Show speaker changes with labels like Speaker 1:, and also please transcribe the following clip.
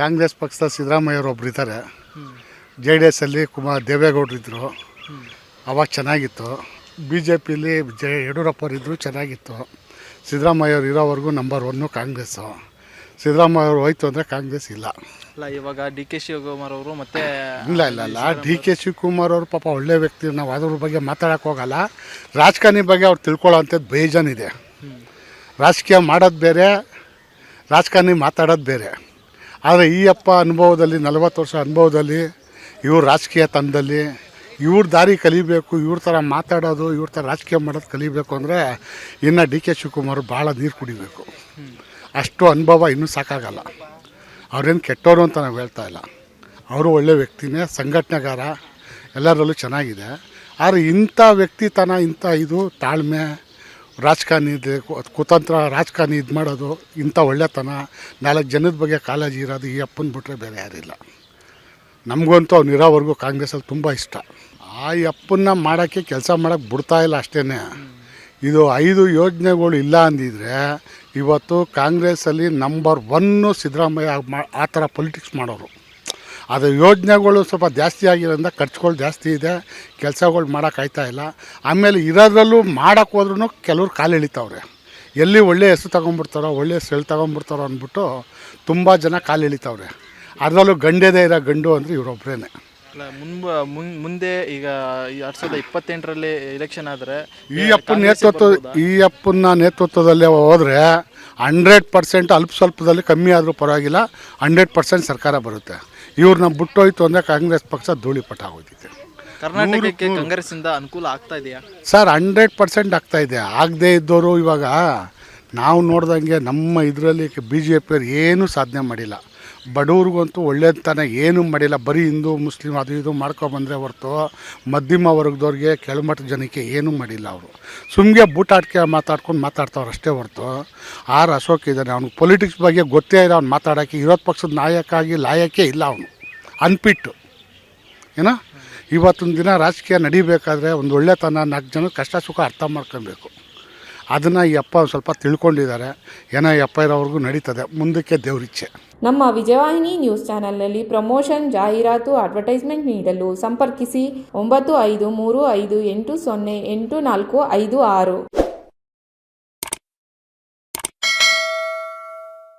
Speaker 1: ಕಾಂಗ್ರೆಸ್ ಪಕ್ಷದ ಸಿದ್ದರಾಮಯ್ಯವ್ರು ಒಬ್ರು ಇದ್ದಾರೆ. ಜೆ ಡಿ ಎಸ್ಸಲ್ಲಿ ಕುಮಾರ್ ದೇವೇಗೌಡರು ಇದ್ದರು ಅವಾಗ ಚೆನ್ನಾಗಿತ್ತು. ಬಿ ಜೆ ಪಿಲಿ ಜೆ ಯಡಿಯೂರಪ್ಪವ್ರು ಇದ್ದರು ಚೆನ್ನಾಗಿತ್ತು. ಸಿದ್ದರಾಮಯ್ಯವ್ರು ಇರೋವರೆಗೂ ನಂಬರ್ ಒನ್ನು ಕಾಂಗ್ರೆಸ್ಸು ಸಿದ್ದರಾಮಯ್ಯವ್ರು ಹೋಯ್ತು ಅಂದರೆ ಕಾಂಗ್ರೆಸ್ ಇಲ್ಲ.
Speaker 2: ಇಲ್ಲ ಇವಾಗ ಡಿ ಕೆ ಶಿವಕುಮಾರ್ ಅವರು ಮತ್ತೆ
Speaker 1: ಇಲ್ಲ ಇಲ್ಲ ಇಲ್ಲ. ಡಿ ಕೆ ಶಿವಕುಮಾರ್ ಅವರು ಪಾಪ ಒಳ್ಳೆ ವ್ಯಕ್ತಿ. ನಾವು ಅದ್ರ ಬಗ್ಗೆ ಮಾತಾಡೋಕೆ ಹೋಗಲ್ಲ. ರಾಜಕಾರಣಿ ಬಗ್ಗೆ ಅವ್ರು ತಿಳ್ಕೊಳ್ಳೋ ಅಂಥದ್ದು ಬೇಜಾನಿದೆ ರಾಜಕೀಯ ಮಾಡೋದು ಬೇರೆ ರಾಜಕಾರಣಿ ಮಾತಾಡೋದು ಬೇರೆ. ಆದರೆ ಈ ಅಪ್ಪ ಅನುಭವದಲ್ಲಿ, ನಲವತ್ತು ವರ್ಷ ಅನುಭವದಲ್ಲಿ, ಇವ್ರ ರಾಜಕೀಯ ತಂಡದಲ್ಲಿ, ಇವ್ರ ದಾರಿ ಕಲಿಬೇಕು, ಇವ್ರ ಥರ ಮಾತಾಡೋದು, ಇವ್ರ ಥರ ರಾಜಕೀಯ ಮಾಡೋದು ಕಲಿಬೇಕು ಅಂದರೆ ಇನ್ನು ಡಿ ಕೆ ಶಿವಕುಮಾರ್ ಭಾಳ ನೀರು ಕುಡಿಬೇಕು. ಅಷ್ಟು ಅನುಭವ ಇನ್ನೂ ಸಾಕಾಗಲ್ಲ. ಅವ್ರೇನು ಕೆಟ್ಟವರು ಅಂತ ನಾವು ಹೇಳ್ತಾ ಇಲ್ಲ. ಅವರು ಒಳ್ಳೆ ವ್ಯಕ್ತಿನೇ, ಸಂಘಟನೆಗಾರ, ಎಲ್ಲರಲ್ಲೂ ಚೆನ್ನಾಗಿದೆ. ಆದರೆ ಇಂಥ ವ್ಯಕ್ತಿತನ, ಇಂಥ ಇದು ತಾಳ್ಮೆ ರಾಜಕಾರಣಿ ಇದೆ ಕುತಂತ್ರ ರಾಜಕಾರಣಿ ಇದು ಮಾಡೋದು, ಇಂಥ ಒಳ್ಳೆತನ, ನಾಲ್ಕು ಜನದ ಬಗ್ಗೆ ಕಾಳಜಿ ಇರೋದು ಈ ಅಪ್ಪನ ಬಿಟ್ಟರೆ ಬೇರೆ ಯಾರಿಲ್ಲ. ನಮಗಂತೂ ಅವ್ನು ಇರೋವರೆಗೂ ಕಾಂಗ್ರೆಸಲ್ಲಿ ತುಂಬ ಇಷ್ಟ. ಆ ಅಪ್ಪನ್ನ ಮಾಡೋಕ್ಕೆ ಕೆಲಸ ಮಾಡೋಕ್ಕೆ ಬಿಡ್ತಾ ಇಲ್ಲ ಅಷ್ಟೇ ಇದು ಐದು ಯೋಜನೆಗಳು ಇಲ್ಲ ಅಂದಿದ್ರೆ ಇವತ್ತು ಕಾಂಗ್ರೆಸ್ಸಲ್ಲಿ ನಂಬರ್ ಒನ್ನು ಸಿದ್ದರಾಮಯ್ಯ ಆ ಥರ ಪೊಲಿಟಿಕ್ಸ್ ಮಾಡೋರು. ಅದು ಯೋಜನೆಗಳು ಸ್ವಲ್ಪ ಜಾಸ್ತಿ ಆಗಿರೋದ್ರಿಂದ ಖರ್ಚುಗಳು ಜಾಸ್ತಿ ಇದೆ ಕೆಲಸಗಳು ಮಾಡೋಕ್ಕಾಯ್ತಾ ಇಲ್ಲ. ಆಮೇಲೆ ಇರೋದ್ರಲ್ಲೂ ಮಾಡೋಕ್ಕೆ ಹೋದ್ರೂ ಕೆಲವ್ರು ಕಾಲು ಎಳಿತಾವ್ರೆ. ಎಲ್ಲಿ ಒಳ್ಳೆ ಹೆಸರು ತೊಗೊಂಬಿಡ್ತಾರೋ ಒಳ್ಳೆ ಹೆಸರು ತಗೊಂಡ್ಬಿಡ್ತಾರೋ ಅಂದ್ಬಿಟ್ಟು ತುಂಬ ಜನ ಕಾಲು ಎಳಿತಾವ್ರೆ. ಅದರಲ್ಲೂ ಗಂಡೇದೇ ಇರೋ ಗಂಡು ಅಂದರೆ ಇವರೊಬ್ಬರೇ
Speaker 2: ಮುನ್- ಮುಂದೆ ಈಗ ಎರಡು ಸಾವಿರದ ಇಪ್ಪತ್ತೆಂಟರಲ್ಲಿ ಎಲೆಕ್ಷನ್ ಆದರೆ
Speaker 1: ಈ ಅಪ್ಪನ ನೇತೃತ್ವ ಈ ಅಪ್ಪನ ನೇತೃತ್ವದಲ್ಲಿ ಹೋದರೆ ಹಂಡ್ರೆಡ್ ಪರ್ಸೆಂಟ್ ಅಲ್ಪ ಸ್ವಲ್ಪದಲ್ಲಿ ಕಮ್ಮಿ ಆದರೂ ಪರವಾಗಿಲ್ಲ ಹಂಡ್ರೆಡ್ ಪರ್ಸೆಂಟ್ ಸರ್ಕಾರ ಬರುತ್ತೆ. ಇವ್ರನ್ನ ಬಿಟ್ಟೋಯ್ತು ಅಂದರೆ ಕಾಂಗ್ರೆಸ್ ಪಕ್ಷ ಧೂಳಿಪಟ ಆಗೋದಿದೆ
Speaker 2: ಕರ್ನಾಟಕಕ್ಕೆ ಕಾಂಗ್ರೆಸ್ ಇಂದ ಅನುಕೂಲ ಆಗ್ತಾ ಇದೆಯಾ?
Speaker 1: ಸರ್ ಹಂಡ್ರೆಡ್ ಪರ್ಸೆಂಟ್ ಇದೆ. ಆಗದೇ ಇದ್ದವರು ಇವಾಗ ನಾವು ನೋಡ್ದಂಗೆ ನಮ್ಮ ಇದರಲ್ಲಿ ಬಿ ಜೆ ಪಿಯವ್ರು ಏನೂ ಸಾಧನೆ ಮಾಡಿಲ್ಲ. ಬಡವ್ರಿಗಂತೂ ಒಳ್ಳೆತನ ಏನೂ ಮಾಡಿಲ್ಲ. ಬರೀ ಹಿಂದೂ, ಮುಸ್ಲಿಂ, ಅದು ಇದು ಮಾಡ್ಕೊಬಂದರೆ ಹೊರತು ಮಧ್ಯಮ ವರ್ಗದವ್ರಿಗೆ ಕೆಳಮಟ್ಟ ಜನಕ್ಕೆ ಏನೂ ಮಾಡಿಲ್ಲ ಅವರು. ಸುಮ್ಮನೆ ಬೂಟಾಟಿಕೆ ಮಾತಾಡ್ಕೊಂಡು ಮಾತಾಡ್ತಾವ್ರು ಅಷ್ಟೇ ಹೊರತು. ಆರ್ ಅಶೋಕ್ ಇದ್ದಾನೆ ಅವ್ನು. ಪೊಲಿಟಿಕ್ಸ್ ಬಗ್ಗೆ ಗೊತ್ತೇ ಇಲ್ಲ ಅವ್ನು ಮಾತಾಡೋಕ್ಕೆ. ವಿರೋಧ ಪಕ್ಷದ ನಾಯಕ ಆಗಿ ಲಾಯಕ್ಕೆ ಇಲ್ಲ ಅವನು. ಅನ್ಪಿಟ್ಟು ಏನೋ? ಇವತ್ತೊಂದು ದಿನ ರಾಜಕೀಯ ನಡಿಬೇಕಾದ್ರೆ ಒಂದು ಒಳ್ಳೆತನ, ನಾಲ್ಕು ಜನ ಕಷ್ಟ ಸುಖ ಅರ್ಥ ಮಾಡ್ಕೊಬೇಕು ಅದನ್ನು ಈ ಅಪ್ಪ ಸ್ವಲ್ಪ ತಿಳ್ಕೊಂಡಿದ್ದಾರೆ. ಏನೋ ಈ ಅಪ್ಪ ಇರೋವರೆಗೂ ನಡೀತದೆ. ಮುಂದಕ್ಕೆ ದೇವರಿಚ್ಛೆ
Speaker 3: ನಮ್ಮ ವಿಜಯವಾಹಿನಿ ನ್ಯೂಸ್ ಚಾನೆಲ್ನಲ್ಲಿ ಪ್ರಮೋಷನ್, ಜಾಹೀರಾತು, ಅಡ್ವರ್ಟೈಸ್ಮೆಂಟ್ ನೀಡಲು ಸಂಪರ್ಕಿಸಿ ಒಂಬತ್ತು ಐದು ಮೂರು ಐದು ಎಂಟು ಸೊನ್ನೆ ಎಂಟು ನಾಲ್ಕು ಐದು ಆರು.